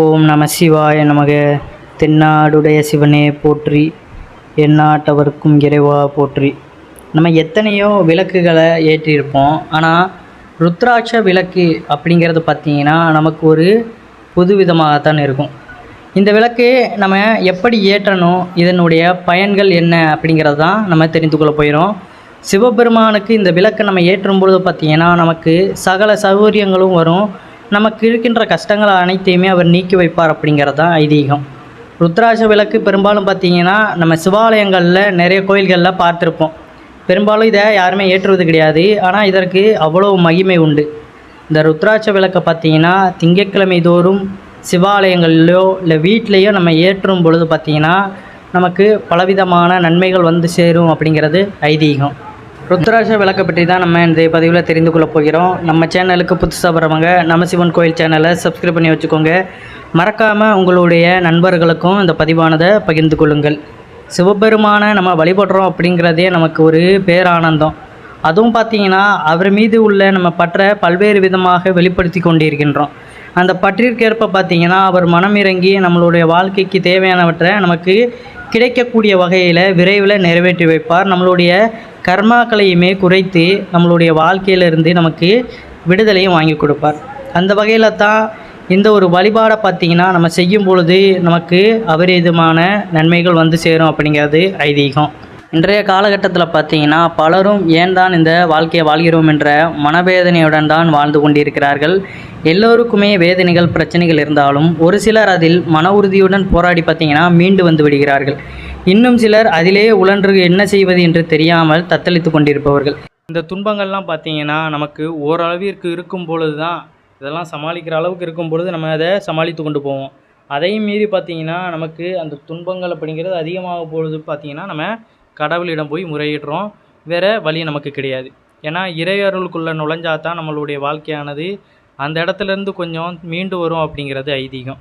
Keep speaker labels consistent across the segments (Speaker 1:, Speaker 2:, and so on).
Speaker 1: ஓம் நம சிவாய நமக. தென்னாடுடைய சிவனே போற்றி. எந்நாட்டவர்க்கும் இறைவா போற்றி. நம்ம எத்தனையோ விளக்குகளை ஏற்றியிருப்போம். ஆனால் ருத்ராட்ச விளக்கு அப்படிங்கிறது பார்த்திங்கன்னா நமக்கு ஒரு புதுவிதமாகத்தான் இருக்கும். இந்த விளக்கு நம்ம எப்படி ஏற்றணும்? இதனுடைய பயன்கள் என்ன? அப்படிங்கிறது தான் நம்ம தெரிந்து கொள்ள போயிடும் சிவபெருமானுக்கு இந்த விளக்கை நம்ம ஏற்றும் பொழுது பார்த்திங்கன்னா நமக்கு சகல சௌகரியங்களும் வரும். நமக்கு இருக்கின்ற கஷ்டங்கள் அனைத்தையுமே அவர் நீக்கி வைப்பார் அப்படிங்கிறது தான் ஐதீகம். ருத்ராட்ச விளக்கு பெரும்பாலும் பார்த்திங்கன்னா நம்ம சிவாலயங்களில் நிறைய கோயில்களில் பார்த்துருப்போம். பெரும்பாலும் இதை யாருமே ஏற்றுவது கிடையாது. ஆனால் இதற்கு அவ்வளோ மகிமை உண்டு. இந்த ருத்ராட்ச விளக்கை பார்த்தீங்கன்னா திங்கட்கிழமை தோறும் சிவாலயங்களிலோ இல்லை வீட்லேயோ நம்ம ஏற்றும் பொழுது பார்த்தீங்கன்னா நமக்கு பலவிதமான நன்மைகள் வந்து சேரும் அப்படிங்கிறது ஐதீகம். ருத்ராட்ச விளக்கை பற்றி தான் நம்ம இந்த பதிவில் தெரிந்து கொள்ள போகிறோம். நம்ம சேனலுக்கு புதுசாக வரவங்க நம்ம சிவன் கோயில் சேனலை சப்ஸ்கிரைப் பண்ணி வச்சுக்கோங்க. மறக்காமல் உங்களுடைய நண்பர்களுக்கும் இந்த பதிவானதை பகிர்ந்து கொள்ளுங்கள். சிவபெருமானை நம்ம வழிபடுறோம் அப்படிங்கிறதே நமக்கு ஒரு பேரானந்தம். அதுவும் பார்த்தீங்கன்னா அவர் மீது உள்ள நம்ம பற்ற பல்வேறு விதமாக வெளிப்படுத்தி கொண்டிருக்கின்றோம். அந்த பற்றிற்கேற்ப பார்த்தீங்கன்னா அவர் மனம் இறங்கி நம்மளுடைய வாழ்க்கைக்கு தேவையானவற்றை நமக்கு கிடைக்கக்கூடிய வகையில் விரைவில் நிறைவேற்றி வைப்பார். நம்மளுடைய கர்மாக்களையுமே குறைத்து நம்மளுடைய வாழ்க்கையிலிருந்து நமக்கு விடுதலையும் வாங்கி கொடுப்பார். அந்த வகையில் தான் இந்த ஒரு வழிபாடை பார்த்திங்கன்னா நம்ம செய்யும் பொழுது நமக்கு அபரிதமான நன்மைகள் வந்து சேரும் அப்படிங்கிறது ஐதீகம். இன்றைய காலகட்டத்தில் பார்த்தீங்கன்னா பலரும் ஏன் தான் இந்த வாழ்க்கையை வாழ்கிறோம் என்ற மனவேதனையுடன் தான் வாழ்ந்து கொண்டிருக்கிறார்கள். எல்லோருக்குமே வேதனைகள் பிரச்சனைகள் இருந்தாலும் ஒரு சிலர் அதில் மன உறுதியுடன் போராடி பார்த்தீங்கன்னா மீண்டு வந்து விடுகிறார்கள். இன்னும் சிலர் அதிலே உழன்று என்ன செய்வது என்று தெரியாமல் தத்தளித்து கொண்டிருப்பவர்கள். இந்த துன்பங்கள்லாம் பார்த்தீங்கன்னா நமக்கு ஓரளவிற்கு இருக்கும் பொழுது தான் இதெல்லாம் சமாளிக்கிற அளவுக்கு இருக்கும் பொழுது நம்ம அதை சமாளித்து கொண்டு போவோம். அதையும் மீறி பார்த்தீங்கன்னா நமக்கு அந்த துன்பங்கள் அப்படிங்கிறது அதிகமாக பொழுது பார்த்தீங்கன்னா நம்ம கடவுளிடம் போய் முறையிடுறோம். வேறு வழி நமக்கு கிடையாது. ஏன்னா இறையருளுக்குள்ளே நுழைஞ்சா தான் நம்மளுடைய வாழ்க்கையானது அந்த இடத்துலேருந்து கொஞ்சம் மீண்டு வரும் அப்படிங்கிறது ஐதீகம்.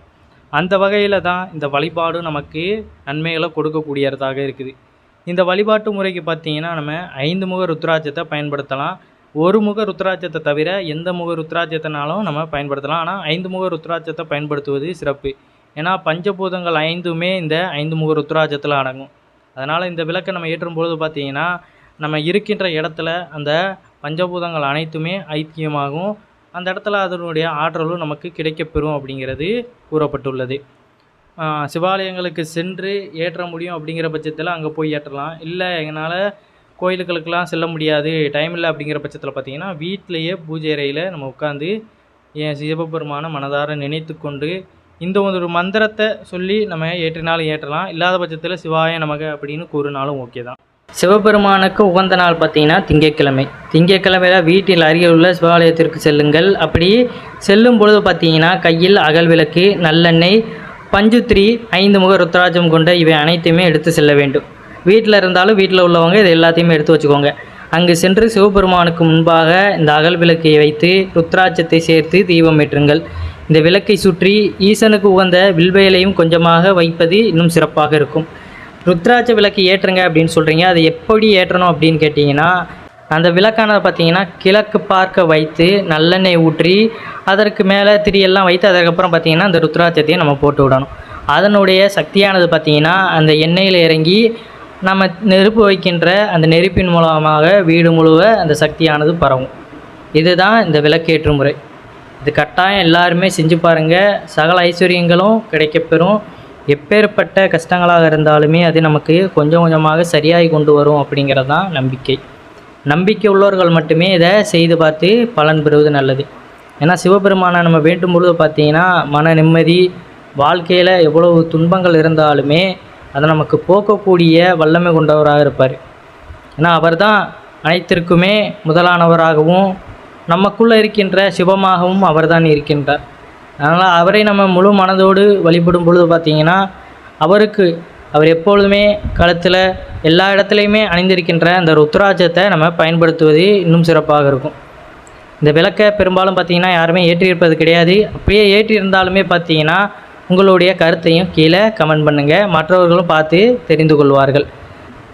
Speaker 1: அந்த வகையில் தான் இந்த வழிபாடு நமக்கு நன்மைகளை கொடுக்கக்கூடியதாக இருக்குது. இந்த வழிபாட்டு முறைக்கு பார்த்தீங்கன்னா நம்ம ஐந்து முக ருத்ராட்சத்தை பயன்படுத்தலாம். ஒரு முக ருத்ராட்சத்தை தவிர எந்த முக ருத்ராட்சத்தினாலும் நம்ம பயன்படுத்தலாம். ஆனால் ஐந்து முக ருத்ராட்சத்தை பயன்படுத்துவது சிறப்பு. ஏன்னா பஞ்சபூதங்கள் ஐந்துமே இந்த ஐந்து முக ருத்ராட்சத்தில் அடங்கும். அதனால் இந்த விளக்கை நம்ம ஏற்றும் பொழுது பார்த்தீங்கன்னா நம்ம இருக்கின்ற இடத்துல அந்த பஞ்சபூதங்கள் அனைத்துமே ஐக்கியமாகும். அந்த இடத்துல அதனுடைய ஆற்றலும் நமக்கு கிடைக்கப்பெறும் அப்படிங்கிறது கூறப்பட்டுள்ளது. சிவாலயங்களுக்கு சென்று ஏற்ற முடியும் அப்படிங்கிற பட்சத்தில் அங்கே போய் ஏற்றலாம். இல்லை எங்களால் கோயிலுகளுக்கெல்லாம் செல்ல முடியாது டைம் இல்லை அப்படிங்கிற பட்சத்தில் பார்த்திங்கன்னா வீட்டிலேயே பூஜை அறையில் நம்ம உட்காந்து என் சிவபெருமான மனதார நினைத்து கொண்டு இந்த ஒரு மந்திரத்தை சொல்லி நம்ம ஏற்றினாலும் ஏற்றலாம். இல்லாத பட்சத்தில் சிவாய நமக அப்படின்னு கூறினாலும் ஓகே தான். சிவபெருமானுக்கு உகந்த நாள் பார்த்தீங்கன்னா திங்கட்கிழமை. திங்கட்கிழமையில் வீட்டில் அருகில் உள்ள சிவாலயத்திற்கு செல்லுங்கள். அப்படி செல்லும் பொழுது பார்த்தீங்கன்னா கையில் அகல் விளக்கு நல்லெண்ணெய் பஞ்சுத்திரி ஐந்து முக ருத்ராஜம் கொண்ட இவை அனைத்தையுமே எடுத்து செல்ல வேண்டும். வீட்டில் இருந்தாலும் வீட்டில் உள்ளவங்க இது எல்லாத்தையுமே எடுத்து வச்சுக்கோங்க. அங்கு சென்று சிவபெருமானுக்கு முன்பாக இந்த அகல் விளக்கை வைத்து ருத்ராட்சத்தை சேர்த்து தீபம் ஏற்றுங்கள். இந்த விளக்கை சுற்றி ஈசனுக்கு உகந்த வில்வேலையும் கொஞ்சமாக வைப்பது இன்னும் சிறப்பாக இருக்கும். ருத்ராட்ச விளக்கு ஏற்றுங்க அப்படின்னு சொல்கிறீங்க அதை எப்படி ஏற்றணும் அப்படின்னு கேட்டிங்கன்னா அந்த விளக்கானதை பார்த்தீங்கன்னா கிழக்கு பார்க்க வைத்து நல்லெண்ணெய் ஊற்றி அதற்கு மேலே திரியெல்லாம் வைத்து அதுக்கப்புறம் பார்த்தீங்கன்னா அந்த ருத்ராட்சத்தையும் நம்ம போட்டு விடணும். அதனுடைய சக்தியானது பார்த்திங்கன்னா அந்த எண்ணெயில் இறங்கி நம்ம நெருப்பு வைக்கின்ற அந்த நெருப்பின் மூலமாக வீடு முழுவ அந்த சக்தியானது பரவும். இதுதான் இந்த விளக்கேற்று முறை இது கட்டாயம் எல்லாருமே செஞ்சு பாருங்கள் சகல ஐஸ்வர்யங்களும் கிடைக்கப்பெறும். எப்பேற்பட்ட கஷ்டங்களாக இருந்தாலுமே அது நமக்கு கொஞ்சம் கொஞ்சமாக சரியாகி கொண்டு வரும் அப்படிங்கிறது தான் நம்பிக்கை. நம்பிக்கை உள்ளவர்கள் மட்டுமே இதை செய்து பார்த்து பலன் பெறுவது நல்லது. ஏன்னா சிவபெருமானை நம்ம வேண்டும் பொழுது பார்த்தீங்கன்னா மன நிம்மதி வாழ்க்கையில் எவ்வளவு துன்பங்கள் இருந்தாலுமே அதை நமக்கு போக்கக்கூடிய வல்லமை கொண்டவராக இருப்பார். ஏன்னா அவர் தான் அனைத்திற்குமே முதலானவராகவும் நமக்குள்ளே இருக்கின்ற சிவமாகவும் அவர்தான் இருக்கின்றார். அதனால் அவரை நம்ம முழு மனதோடு வழிபடும் பொழுது பார்த்திங்கன்னா அவருக்கு அவர் எப்பொழுதுமே கழுத்தில் எல்லா இடத்துலையுமே அணிந்திருக்கின்ற அந்த ருத்ராட்சத்தை நம்ம பயன்படுத்துவது இன்னும் சிறப்பாக இருக்கும். இந்த விளக்கை பெரும்பாலும் பார்த்தீங்கன்னா யாருமே ஏற்றியிருப்பது கிடையாது. அப்படியே ஏற்றியிருந்தாலுமே பார்த்தீங்கன்னா உங்களுடைய கருத்தையும் கீழே கமெண்ட் பண்ணுங்கள் மற்றவர்களும் பார்த்து தெரிந்து கொள்வார்கள்.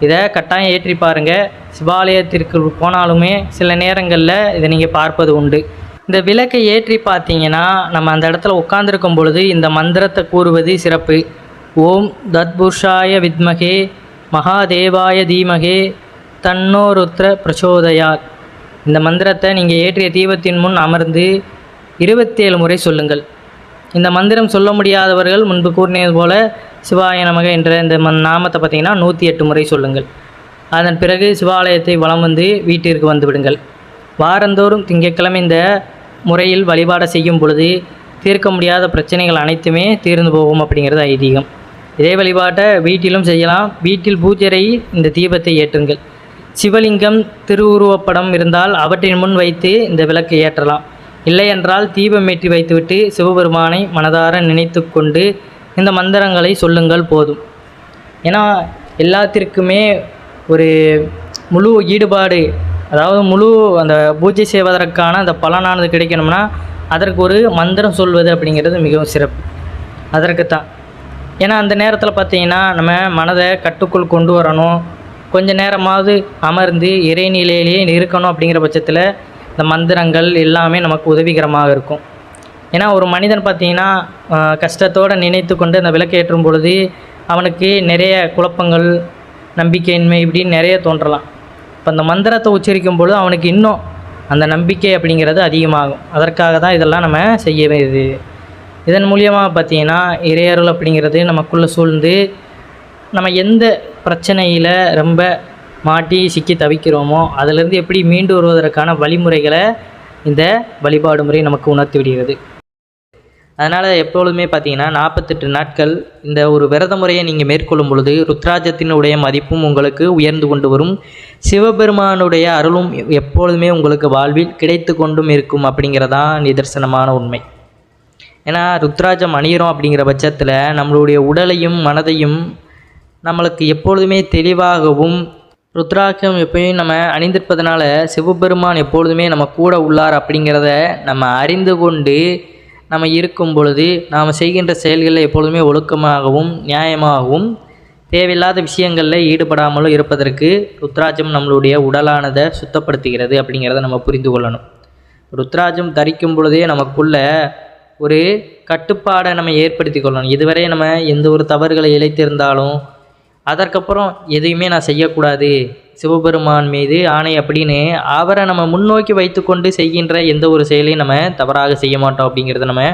Speaker 1: இதை கட்டாயம் ஏற்றி பாருங்கள் சிவாலயத்திற்கு போனாலுமே சில நேரங்களில் இதை நீங்கள் பார்ப்பது உண்டு. இந்த விளக்கை ஏற்றி பார்த்தீங்கன்னா நம்ம அந்த இடத்துல உட்காந்துருக்கும் பொழுது இந்த மந்திரத்தை கூறுவது சிறப்பு. ஓம் தத்புருஷாய வித்மகே மகாதேவாய தீமகே தன்னோருத்ர பிரச்சோதயாத். இந்த மந்திரத்தை நீங்கள் ஏற்றிய தீபத்தின் முன் அமர்ந்து இருபத்தேழு முறை சொல்லுங்கள். இந்த மந்திரம் சொல்ல முடியாதவர்கள் முன்பு கூறினது போல சிவாய நமக என்ற இந்த ம நாமத்தை பார்த்தீங்கன்னா நூற்றி எட்டு முறை சொல்லுங்கள். அதன் பிறகு சிவாலயத்தை வலம் வந்து வீட்டிற்கு வந்து விடுங்கள். வாரந்தோறும் திங்கட்கிழமை இந்த முறையில் வழிபாடு செய்யும் பொழுது தீர்க்க முடியாத பிரச்சனைகள் அனைத்துமே தீர்ந்து போகும் அப்படிங்கிறது ஐதீகம். இதே வழிபாட்டை வீட்டிலும் செய்யலாம். வீட்டில் பூஜரை இந்த தீபத்தை ஏற்றுங்கள். சிவலிங்கம் திருவுருவப்படம் இருந்தால் அவற்றின் முன் வைத்து இந்த விளக்கை ஏற்றலாம். இல்லை என்றால் தீபம் ஏற்றி வைத்துவிட்டு சிவபெருமானை மனதார நினைத்து கொண்டு இந்த மந்திரங்களை சொல்லுங்கள் போதும். ஏன்னா எல்லாத்திற்குமே ஒரு முழு ஈடுபாடு அதாவது முழு அந்த பூஜை செய்வதற்கான அந்த பலனானது கிடைக்கணும்னா அதற்கு ஒரு மந்திரம் சொல்வது அப்படிங்கிறது மிகவும் சிறப்பு. அதற்குத்தான் ஏன்னா அந்த நேரத்தில் பார்த்திங்கன்னா நம்ம மனதை கட்டுக்குள் கொண்டு வரணும். கொஞ்ச நேரமாவது அமர்ந்து இறைநிலையிலேயே இருக்கணும் அப்படிங்கிற பட்சத்தில் இந்த மந்திரங்கள் எல்லாமே நமக்கு உதவிகரமாக இருக்கும். ஏன்னா ஒரு மனிதன் பார்த்திங்கன்னா கஷ்டத்தோடு நினைத்து கொண்டு அந்த விளக்கேற்றும் பொழுது அவனுக்கு நிறைய குழப்பங்கள் நம்பிக்கையின்மை இப்படின்னு நிறைய தோன்றலாம். இப்போ அந்த மந்திரத்தை உச்சரிக்கும் பொழுது அவனுக்கு இன்னும் அந்த நம்பிக்கை அப்படிங்கிறது அதிகமாகும். அதற்காக தான் இதெல்லாம் நம்ம செய்ய வேண்டியது இதன் மூலியமாக பார்த்தீங்கன்னா இறையருள் அப்படிங்கிறது நமக்குள்ளே சூழ்ந்து நம்ம எந்த பிரச்சனையில் ரொம்ப மாட்டி சிக்கி தவிக்கிறோமோ அதிலிருந்து எப்படி மீண்டு வருவதற்கான வழிமுறைகளை இந்த வழிபாடு முறை நமக்கு உணர்த்தி விடுகிறது. அதனால் எப்பொழுதுமே பார்த்தீங்கன்னா நாற்பத்தெட்டு நாட்கள் இந்த ஒரு விரத முறையை நீங்கள் மேற்கொள்ளும் பொழுது ருத்ராஜத்தினுடைய மதிப்பும் உங்களுக்கு உயர்ந்து கொண்டு வரும். சிவபெருமானுடைய அருளும் எப்பொழுதுமே உங்களுக்கு வாழ்வில் கிடைத்து கொண்டும் இருக்கும் அப்படிங்கிறதான் நிதர்சனமான உண்மை. ஏன்னா ருத்ராஜம் அணியிறோம் அப்படிங்கிற பட்சத்தில் நம்மளுடைய உடலையும் மனதையும் நம்மளுக்கு எப்பொழுதுமே தெளிவாகவும் ருத்ராட்சம் எப்பயும் நம்ம அணிந்திருப்பதனால சிவபெருமான் எப்பொழுதுமே நம்ம கூட உள்ளார் அப்படிங்கிறத நம்ம அறிந்து கொண்டு நம்ம இருக்கும் பொழுது நாம் செய்கின்ற செயல்களில் எப்பொழுதுமே ஒழுக்கமாகவும் நியாயமாகவும் தேவையில்லாத விஷயங்களில் ஈடுபடாமலும் இருப்பதற்கு ருத்ராஜம் நம்மளுடைய உடலானதை சுத்தப்படுத்துகிறது அப்படிங்கிறத நம்ம புரிந்து கொள்ளணும். ருத்ராஜம் தரிக்கும் பொழுதே நமக்குள்ள ஒரு கட்டுப்பாடை நம்ம ஏற்படுத்தி கொள்ளணும். இதுவரை நம்ம எந்த ஒரு தவறுகளை இழைத்திருந்தாலும் அதற்கப்புறம் எதையுமே நான் செய்யக்கூடாது சிவபெருமான் மீது ஆணை அப்படின்னு அவரை நம்ம முன்னோக்கி வைத்துக்கொண்டு செய்கின்ற எந்த ஒரு செயலையும் நம்ம தவறாக செய்ய மாட்டோம் அப்படிங்கிறத நம்ம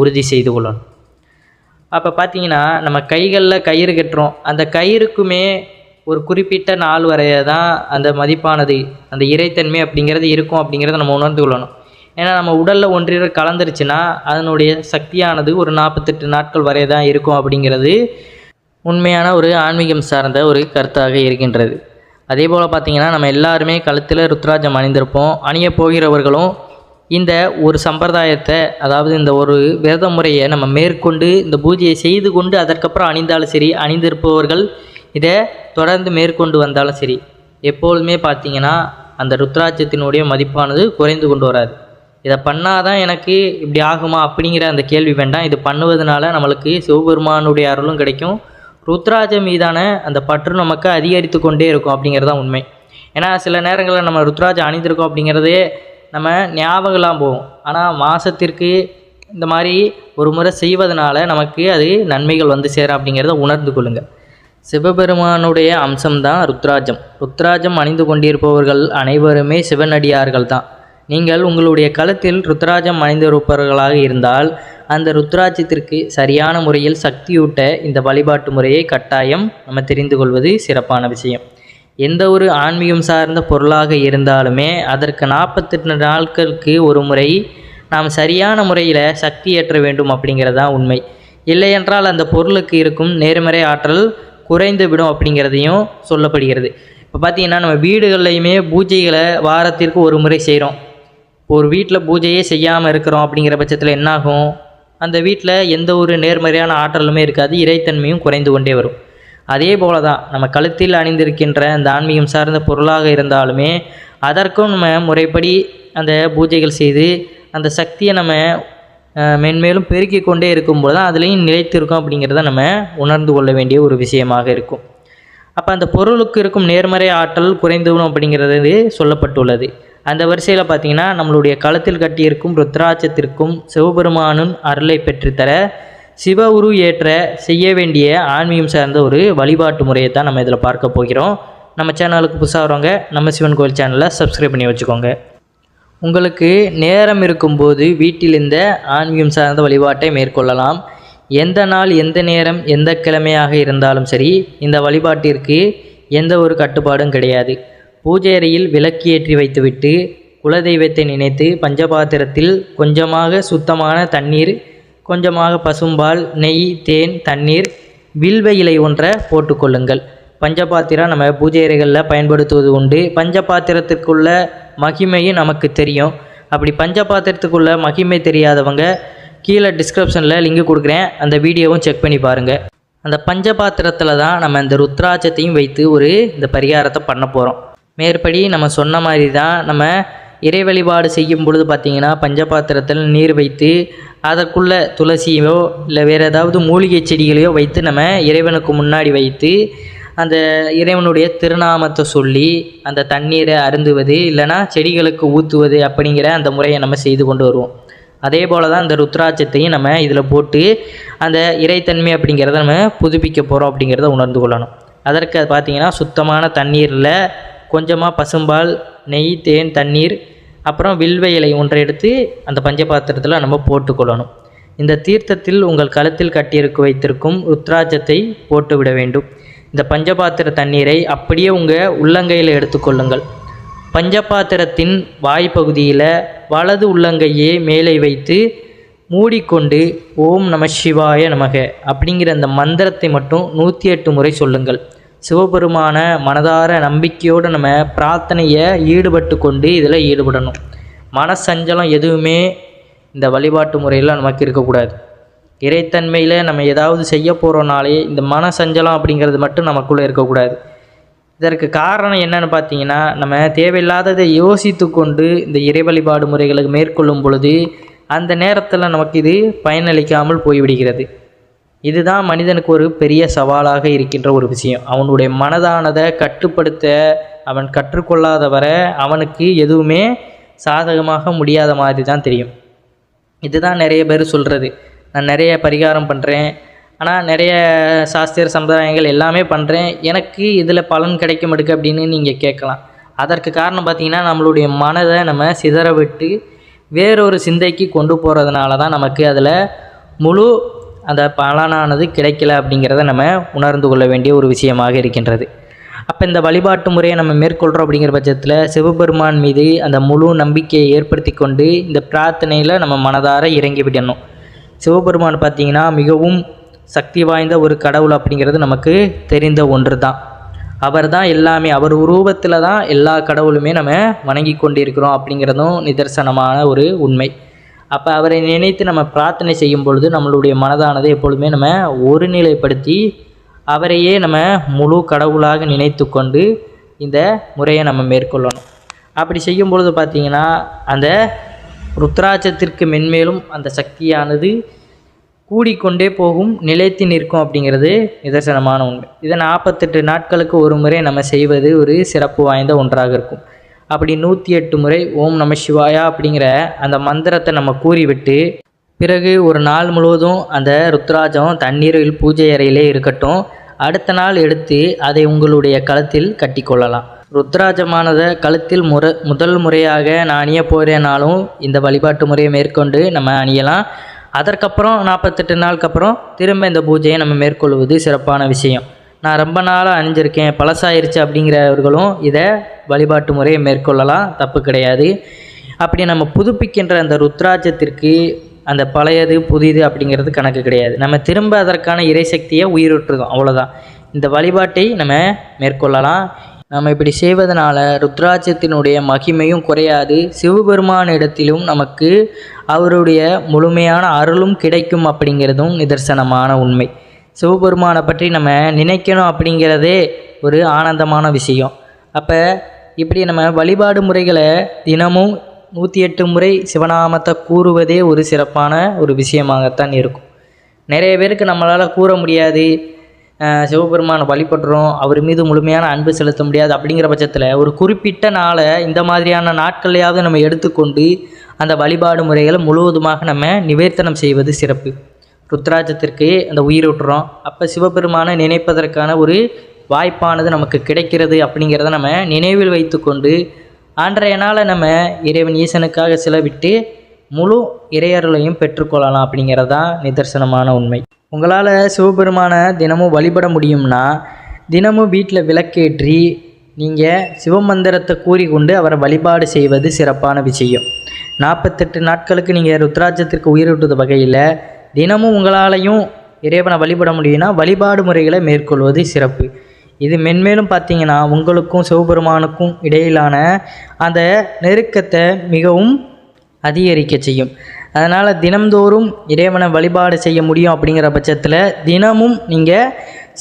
Speaker 1: உறுதி செய்து கொள்ளணும். அப்போ பார்த்தீங்கன்னா நம்ம கைகளில் கயிறு கட்டுறோம். அந்த கயிறுக்குமே ஒரு குறிப்பிட்ட நாள் வரைய தான் அந்த மதிப்பானது அந்த இறைத்தன்மை அப்படிங்கிறது இருக்கும் அப்படிங்கிறத நம்ம உணர்ந்து கொள்ளணும். ஏன்னா நம்ம உடலில் ஒன்றிர கலந்துருச்சுன்னா அதனுடைய சக்தியானது ஒரு நாற்பத்தெட்டு நாட்கள் வரை தான் இருக்கும் அப்படிங்கிறது உண்மையான ஒரு ஆன்மீகம் சார்ந்த ஒரு கருத்தாக இருக்கின்றது. அதே போல் பார்த்திங்கன்னா நம்ம எல்லாருமே கழுத்தில் ருத்ராஜம் அணிந்திருப்போம். அணிய போகிறவர்களும் இந்த ஒரு சம்பிரதாயத்தை அதாவது இந்த ஒரு விரத முறையை நம்ம மேற்கொண்டு இந்த பூஜையை செய்து கொண்டு அதற்கப்புறம் அணிந்தாலும் சரி அணிந்திருப்பவர்கள் இதை தொடர்ந்து மேற்கொண்டு வந்தாலும் சரி எப்பொழுதுமே பார்த்திங்கன்னா அந்த ருத்ராட்சத்தினுடைய மதிப்பானது குறைந்து கொண்டு வராது. இதை பண்ணாதான் எனக்கு இப்படி ஆகுமா அப்படிங்கிற அந்த கேள்வி வேண்டாம். இது பண்ணுவதனால நம்மளுக்கு சிவபெருமானுடைய அருளும் கிடைக்கும். ருத்ராஜ மீதான அந்த பற்று நமக்கு அதிகரித்து கொண்டே இருக்கும் அப்படிங்கிறது தான் உண்மை. ஏன்னா சில நேரங்களில் நம்ம ருத்ராஜ் அணிந்திருக்கோம் அப்படிங்கிறதே நம்ம ஞாபகம்லாம் போகும். ஆனால் மாதத்திற்கு இந்த மாதிரி ஒரு முறை செய்வதனால நமக்கு அது நன்மைகள் வந்து சேரும் அப்படிங்கிறத உணர்ந்து கொள்ளுங்கள் சிவபெருமானுடைய அம்சம்தான் ருத்ராஜம். ருத்ராஜம் அணிந்து கொண்டிருப்பவர்கள் அனைவருமே சிவனடியார்கள் தான் நீங்கள் உங்களுடைய களத்தில் ருத்ராஜம் அணிந்திருப்பவர்களாக இருந்தால் அந்த ருத்ராட்சத்திற்கு சரியான முறையில் சக்தியூட்ட இந்த வழிபாட்டு முறையை கட்டாயம் நம்ம தெரிந்து கொள்வது சிறப்பான விஷயம். எந்த ஒரு ஆன்மீகம் சார்ந்த பொருளாக இருந்தாலுமே அதற்கு நாற்பத்தெட்டு நாட்களுக்கு ஒரு முறை நாம் சரியான முறையில் சக்தி ஏற்ற வேண்டும் அப்படிங்கிறது தான் உண்மை. இல்லையென்றால் அந்த பொருளுக்கு இருக்கும் நேர்மறை ஆற்றல் குறைந்து விடும் அப்படிங்கிறதையும் சொல்லப்படுகிறது. இப்போ பார்த்தீங்கன்னா நம்ம வீடுகள்லையுமே பூஜைகளை வாரத்திற்கு ஒரு முறை செய்கிறோம் ஒரு வீட்டில் பூஜையே செய்யாமல் இருக்கிறோம் அப்படிங்கிற பட்சத்தில் என்னாகும்? அந்த வீட்டில் எந்த ஒரு நேர்மறையான ஆற்றலுமே இருக்காது இறைத்தன்மையும் குறைந்து கொண்டே வரும். அதே போல தான் நம்ம கழுத்தில் அணிந்திருக்கின்ற அந்த ஆன்மீகம் சார்ந்த பொருளாக இருந்தாலுமே அதற்கும் நம்ம முறைப்படி அந்த பூஜைகள் செய்து அந்த சக்தியை நம்ம மென்மேலும் பெருக்கிக் கொண்டே இருக்கும்போது தான் அதுலேயும் நிலைத்திருக்கும் அப்படிங்கிறத நம்ம உணர்ந்து கொள்ள வேண்டிய ஒரு விஷயமாக இருக்கும். அப்போ அந்த பொருளுக்கு இருக்கும் நேர்மறை ஆற்றல் குறைந்துவிடும் அப்படிங்கிறது சொல்லப்பட்டுள்ளது. அந்த வரிசையில் பார்த்தீங்கன்னா நம்மளுடைய களத்தில் கட்டியிருக்கும் ருத்ராட்சத்திற்கும் சிவபெருமானின் அருளை பெற்றுத்தர சிவ உரு ஏற்ற செய்ய வேண்டிய ஆன்மீகம் சார்ந்த ஒரு வழிபாட்டு முறையை தான் நம்ம இதில் பார்க்க போகிறோம். நம்ம சேனலுக்கு புதுசாக வரவங்க நம்ம சிவன் கோயில் சேனலை சப்ஸ்கிரைப் பண்ணி வச்சுக்கோங்க. உங்களுக்கு நேரம் இருக்கும்போது வீட்டில் இந்த ஆன்மீகம் சார்ந்த வழிபாட்டை மேற்கொள்ளலாம். எந்த நாள் எந்த நேரம் எந்த கிழமையாக இருந்தாலும் சரி இந்த வழிபாட்டிற்கு எந்த ஒரு கட்டுப்பாடும் கிடையாது. பூஜை அறையில் விளக்கு வைத்துவிட்டு குலதெய்வத்தை நினைத்து பஞ்சபாத்திரத்தில் கொஞ்சமாக சுத்தமான தண்ணீர் கொஞ்சமாக பசும்பால் நெய் தேன் தண்ணீர் வில்வ இலை ஒன்றை போட்டுக்கொள்ளுங்கள் பஞ்சபாத்திரம் நம்ம பூஜை அறைகளில் பயன்படுத்துவது உண்டு. பஞ்சபாத்திரத்திற்குள்ள மகிமையும் நமக்கு தெரியும். அப்படி பஞ்சபாத்திரத்துக்குள்ள மகிமை தெரியாதவங்க கீழே டிஸ்கிரிப்ஷனில் லிங்க் கொடுக்குறேன். அந்த வீடியோவும் செக் பண்ணி பாருங்கள் அந்த பஞ்சபாத்திரத்தில் தான் நம்ம இந்த ருத்ராட்சத்தையும் வைத்து ஒரு இந்த பரிகாரத்தை பண்ண போகிறோம் மேற்படி நம்ம சொன்ன மாதிரி தான் நம்ம இறை வழிபாடு செய்யும் பொழுது பார்த்திங்கன்னா பஞ்சபாத்திரத்தில் நீர் வைத்து அதற்குள்ள துளசியோ இல்லை வேறு ஏதாவது மூலிகை செடிகளையோ வைத்து நம்ம இறைவனுக்கு முன்னாடி வைத்து அந்த இறைவனுடைய திருநாமத்தை சொல்லி அந்த தண்ணீரை அருந்துவது இல்லைனா செடிகளுக்கு ஊற்றுவது அப்படிங்கிற அந்த முறையை நம்ம செய்து கொண்டு வருவோம். அதே போல் தான் இந்த ருத்ராட்சத்தையும் நம்ம இதில் போட்டு அந்த இறைத்தன்மை அப்படிங்கிறத நம்ம புதுப்பிக்க போகிறோம் அப்படிங்கிறத உணர்ந்து கொள்ளணும். அதற்கு பார்த்தீங்கன்னா சுத்தமான தண்ணீரில் கொஞ்சமாக பசும்பால் நெய் தேன் தண்ணீர் அப்புறம் வில்வ இலை ஒன்றை எடுத்து அந்த பஞ்சபாத்திரத்தில் நம்ம போட்டுக்கொள்ளணும். இந்த தீர்த்தத்தில் உங்கள் கழுத்தில் கட்டியிருக்க வைத்திருக்கும் ருத்ராஜத்தை போட்டுவிட வேண்டும். இந்த பஞ்சபாத்திர தண்ணீரை அப்படியே உங்கள் உள்ளங்கையில் எடுத்துக்கொள்ளுங்கள் பஞ்சபாத்திரத்தின் வாய்ப்பகுதியில் வலது உள்ளங்கையே மேலே வைத்து மூடிக்கொண்டு ஓம் நம சிவாய நமக அப்படிங்கிற அந்த மந்திரத்தை மட்டும் நூற்றி எட்டு முறை சொல்லுங்கள். சிவபெருமான மனதார நம்பிக்கையோடு நம்ம பிரார்த்தனையை ஈடுபட்டு கொண்டு இதில் ஈடுபடணும். மனசஞ்சலம் எதுவுமே இந்த வழிபாட்டு முறையில் நமக்கு இருக்கக்கூடாது இறைத்தன்மையில் நம்ம ஏதாவது செய்ய போகிறோனாலே இந்த மனசஞ்சலம் அப்படிங்கிறது மட்டும் நமக்குள்ளே இருக்கக்கூடாது இதற்கு காரணம் என்னன்னு பார்த்தீங்கன்னா நம்ம தேவையில்லாததை யோசித்து கொண்டு இந்த இறை வழிபாடு முறைகளுக்கு மேற்கொள்ளும் பொழுது அந்த நேரத்தில் நமக்கு இது பயனளிக்காமல் போய்விடுகிறது. இதுதான் மனிதனுக்கு ஒரு பெரிய சவாலாக இருக்கின்ற ஒரு விஷயம். அவனுடைய மனதானதை கட்டுப்படுத்த அவன் கற்றுக்கொள்ளாத வரை அவனுக்கு எதுவுமே சாதகமாக முடியாத மாதிரி தான் தெரியும். இதுதான் நிறைய பேர் சொல்கிறது நான் நிறைய பரிகாரம் பண்ணுறேன் ஆனால் நிறைய சாஸ்திர சம்பிரதாயங்கள் எல்லாமே பண்ணுறேன் எனக்கு இதில் பலன் கிடைக்க மாட்டுக்கு அப்படின்னு நீங்கள் கேட்கலாம். அதற்கு காரணம் பார்த்திங்கன்னா நம்மளுடைய மனதை நம்ம சிதற விட்டு வேறொரு சிந்தைக்கு கொண்டு போகிறதுனால தான் நமக்கு அதில் முழு அந்த பலனானது கிடைக்கல அப்படிங்கிறத நம்ம உணர்ந்து கொள்ள வேண்டிய ஒரு விஷயமாக இருக்கின்றது. அப்போ இந்த வழிபாட்டு முறையை நம்ம மேற்கொள்கிறோம் அப்படிங்கிற பட்சத்தில் சிவபெருமான் மீது அந்த முழு நம்பிக்கையை ஏற்படுத்தி கொண்டு இந்த பிரார்த்தனையில் நம்ம மனதார இறங்கி விடணும். சிவபெருமான் பார்த்திங்கன்னா மிகவும் சக்தி வாய்ந்த ஒரு கடவுள் அப்படிங்கிறது நமக்கு தெரிந்த ஒன்று தான் அவர் தான் எல்லாமே அவர் உருவத்தில் தான் எல்லா கடவுளுமே நம்ம வணங்கி கொண்டிருக்கிறோம் அப்படிங்கிறதும் நிதர்சனமான ஒரு உண்மை. அப்போ அவரை நினைத்து நம்ம பிரார்த்தனை செய்யும் பொழுது நம்மளுடைய மனதானது எப்பொழுதுமே நம்ம ஒருநிலைப்படுத்தி அவரையே நம்ம முழு கடவுளாக நினைத்து கொண்டு இந்த முறையை நம்ம மேற்கொள்ளணும். அப்படி செய்யும் பொழுது பார்த்திங்கன்னா அந்த ருத்ராட்சத்திற்கு மென்மேலும் அந்த சக்தியானது கூடிக்கொண்டே போகும் நிலைத்து நிற்கும் அப்படிங்கிறது நிதர்சனமான உண்மை இதை நாற்பத்தெட்டு நாட்களுக்கு ஒரு முறை நம்ம செய்வது ஒரு சிறப்பு வாய்ந்த ஒன்றாக இருக்கும். அப்படி நூற்றி எட்டு முறை ஓம் நம சிவாயா அப்படிங்கிற அந்த மந்திரத்தை நம்ம கூறிவிட்டு பிறகு ஒரு நாள் முழுவதும் அந்த ருத்ராஜம் தண்ணீரில் பூஜை அறையிலே இருக்கட்டும். அடுத்த நாள் எடுத்து அதை உங்களுடைய கழுத்தில் கட்டிக்கொள்ளலாம் ருத்ராஜமானதை கழுத்தில் முற முதல் முறையாக நான் அணிய போகிறேனாலும் இந்த வழிபாட்டு முறையை மேற்கொண்டு நம்ம அணியலாம். அதற்கப்புறம் நாற்பத்தெட்டு நாளுக்கு அப்புறம் திரும்ப இந்த பூஜையை நம்ம மேற்கொள்வது சிறப்பான விஷயம். நான் ரொம்ப நாளாக அணிஞ்சிருக்கேன் பழசாயிருச்சு அப்படிங்கிறவர்களும் இதை வழிபாட்டு முறையை மேற்கொள்ளலாம் தப்பு கிடையாது. அப்படி நம்ம புதுப்பிக்கின்ற அந்த ருத்ராட்சத்திற்கு அந்த பழையது புதிது அப்படிங்கிறது கணக்கு கிடையாது. நம்ம திரும்ப அதற்கான இறைசக்தியை உயிரிட்டுருக்கோம் அவ்வளோதான் இந்த வழிபாட்டை நம்ம மேற்கொள்ளலாம். நம்ம இப்படி செய்வதனால ருத்ராட்சத்தினுடைய மகிமையும் குறையாது. சிவபெருமானிடத்திலும் நமக்கு அவருடைய முழுமையான அருளும் கிடைக்கும் அப்படிங்கிறதும் நிதர்சனமான உண்மை. சிவபெருமானை பற்றி நம்ம நினைக்கணும் அப்படிங்கிறதே ஒரு ஆனந்தமான விஷயம். அப்போ இப்படி நம்ம வழிபாடு முறைகளை தினமும் நூற்றி எட்டு முறை சிவநாமத்தை கூறுவதே ஒரு சிறப்பான ஒரு விஷயமாகத்தான் இருக்கும். நிறைய பேருக்கு நம்மளால் கூற முடியாது. சிவபெருமானை வழிபடுறோம் அவர் மீது முழுமையான அன்பு செலுத்த முடியாது அப்படிங்கிற பட்சத்தில் ஒரு குறிப்பிட்ட நாளை இந்த மாதிரியான நாட்களையாவது நம்ம எடுத்துக்கொண்டு அந்த வழிபாடு முறைகளை முழுவதுமாக நம்ம நிவேர்த்தனம் செய்வது சிறப்பு. ருத்ராஜத்திற்கு அந்த உயிரூட்டுறோம் அப்போ சிவபெருமானை நினைப்பதற்கான ஒரு வாய்ப்பானது நமக்கு கிடைக்கிறது அப்படிங்கிறத நம்ம நினைவில் வைத்துக்கொண்டு அன்றைய நாளை நம்ம இறைவன் ஈசனுக்காக செலவிட்டு முழு இறையருளையும் பெற்றுக்கொள்ளலாம் அப்படிங்கிறது தான் நிதர்சனமான உண்மை. உங்களால் சிவபெருமானை தினமும் வழிபட முடியும்னா தினமும் வீட்டில் விளக்கேற்றி நீங்கள் சிவமந்திரத்தை கூறிக்கொண்டு அவரை வழிபாடு செய்வது சிறப்பான விஷயம். நாற்பத்தெட்டு நாட்களுக்கு நீங்கள் ருத்ராஜத்திற்கு உயிரூட்டுத வகையில் தினமும் உங்களாலையும் இறைவனை வழிபட முடியும்னா வழிபாடு முறைகளை மேற்கொள்வது சிறப்பு. இது மென்மேலும் பார்த்தீங்கன்னா உங்களுக்கும் சிவபெருமானுக்கும் இடையிலான அந்த நெருக்கத்தை மிகவும் அதிகரிக்க செய்யும். அதனால் தினம்தோறும் இறைவனை வழிபாடு செய்ய முடியும் அப்படிங்கிற பட்சத்தில் தினமும் நீங்கள்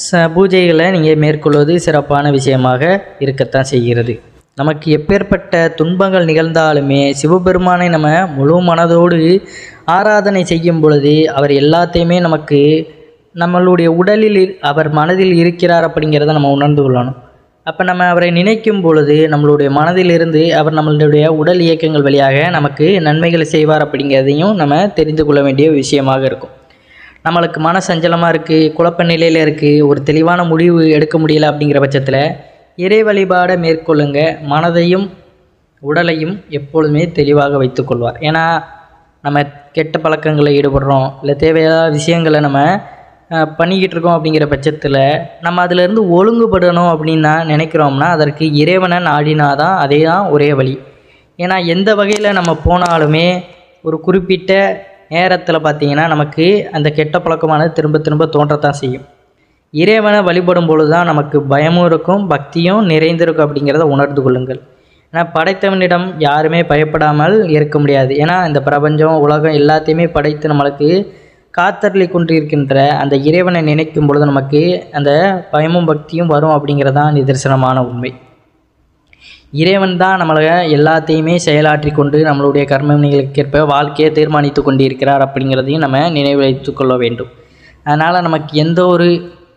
Speaker 1: ச பூஜைகளை நீங்கள் மேற்கொள்வது சிறப்பான விஷயமாக இருக்கத்தான் செய்கிறது. நமக்கு எப்பேற்பட்ட துன்பங்கள் நிகழ்ந்தாலுமே சிவபெருமானை நம்ம முழு மனதோடு ஆராதனை செய்யும் பொழுது அவர் எல்லாத்தையுமே நமக்கு நம்மளுடைய உடலில் அவர் மனதில் இருக்கிறார் அப்படிங்கிறத நம்ம உணர்ந்து கொள்ளணும். அப்போ நம்ம அவரை நினைக்கும் பொழுது நம்மளுடைய மனதிலிருந்து அவர் நம்மளுடைய உடல் இயக்கங்கள் வழியாக நமக்கு நன்மைகளை செய்வார் அப்படிங்கிறதையும் நம்ம தெரிந்து கொள்ள வேண்டிய விஷயமாக இருக்கும். நம்மளுக்கு மன சஞ்சலமாக இருக்குது குழப்ப நிலையில் இருக்குது ஒரு தெளிவான முடிவு எடுக்க முடியல அப்படிங்கிற பட்சத்தில் இறை வழிபாடை மேற்கொள்ளுங்க. மனதையும் உடலையும் எப்பொழுதுமே தெளிவாக வைத்துக்கொள்வார் ஏன்னா நம்ம கெட்ட பழக்கங்களில் ஈடுபடுறோம் இல்லை தேவையில்லாத விஷயங்களை நம்ம பண்ணிக்கிட்டு இருக்கோம் அப்படிங்கிற பட்சத்தில் நம்ம அதிலேருந்து ஒழுங்குபடணும் அப்படின்னு நான் நினைக்கிறோம்னா அதற்கு இறைவனை நாடினாதான் அதே தான் ஒரே வழி. ஏன்னா எந்த வகையில் நம்ம போனாலுமே ஒரு குறிப்பிட்ட நேரத்தில் பார்த்தீங்கன்னா நமக்கு அந்த கெட்ட பழக்கமானது திரும்ப திரும்ப தோன்றத்தான் செய்யும். இறைவனை வழிபடும் பொழுது தான் நமக்கு பயமும் இருக்கும் பக்தியும் நிறைந்திருக்கும் அப்படிங்கிறத உணர்ந்து கொள்ளுங்கள். ஏன்னா படைத்தவனிடம் யாருமே பயப்படாமல் இருக்க முடியாது. ஏன்னா இந்த பிரபஞ்சம் உலகம் எல்லாத்தையுமே படைத்து நம்மளுக்கு காத்தருளி கொண்டிருக்கின்ற அந்த இறைவனை நினைக்கும் பொழுது நமக்கு அந்த பயமும் பக்தியும் வரும் அப்படிங்கிறதான் நிதர்சனமான உண்மை. இறைவன் தான் நம்மளை எல்லாத்தையுமே செயலாற்றி கொண்டு நம்மளுடைய கர்மவினைகளுக்கேற்ப வாழ்க்கையை தீர்மானித்து கொண்டிருக்கிறார் அப்படிங்கிறதையும் நம்ம நினைவு கொள்ள வேண்டும். அதனால் நமக்கு எந்த ஒரு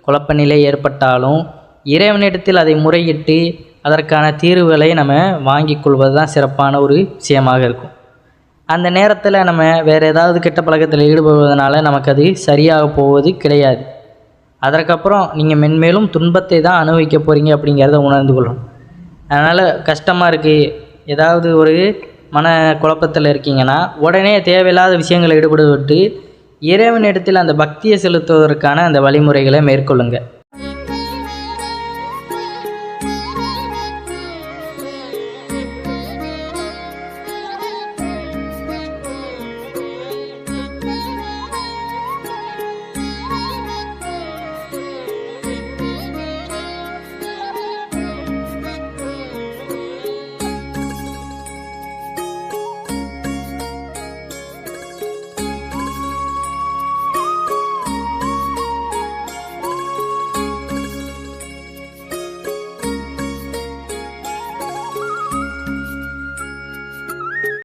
Speaker 1: குழப்ப நிலை ஏற்பட்டாலும் இறைவனிடத்தில் அதை முறையிட்டு அதற்கான தீர்வுகளை நம்ம வாங்கி கொள்வது தான் சிறப்பான ஒரு விஷயமாக இருக்கும். அந்த நேரத்தில் நம்ம வேறு ஏதாவது கெட்ட பழக்கத்தில் ஈடுபடுவதனால நமக்கு அது சரியாக போவது கிடையாது. அதற்கப்புறம் நீங்கள் மென்மேலும் துன்பத்தை தான் அனுபவிக்க போகிறீங்க அப்படிங்கிறத உணர்ந்து கொள்ளணும். அதனால் கஷ்டமாக இருக்குது ஏதாவது ஒரு மன குழப்பத்தில் இருக்கீங்கன்னா உடனே தேவையில்லாத விஷயங்களை ஈடுபடுவிட்டு இறைவனிடத்தில் அந்த பக்தியை செலுத்துவதற்கான அந்த வழிமுறைகளை மேற்கொள்ளுங்கள்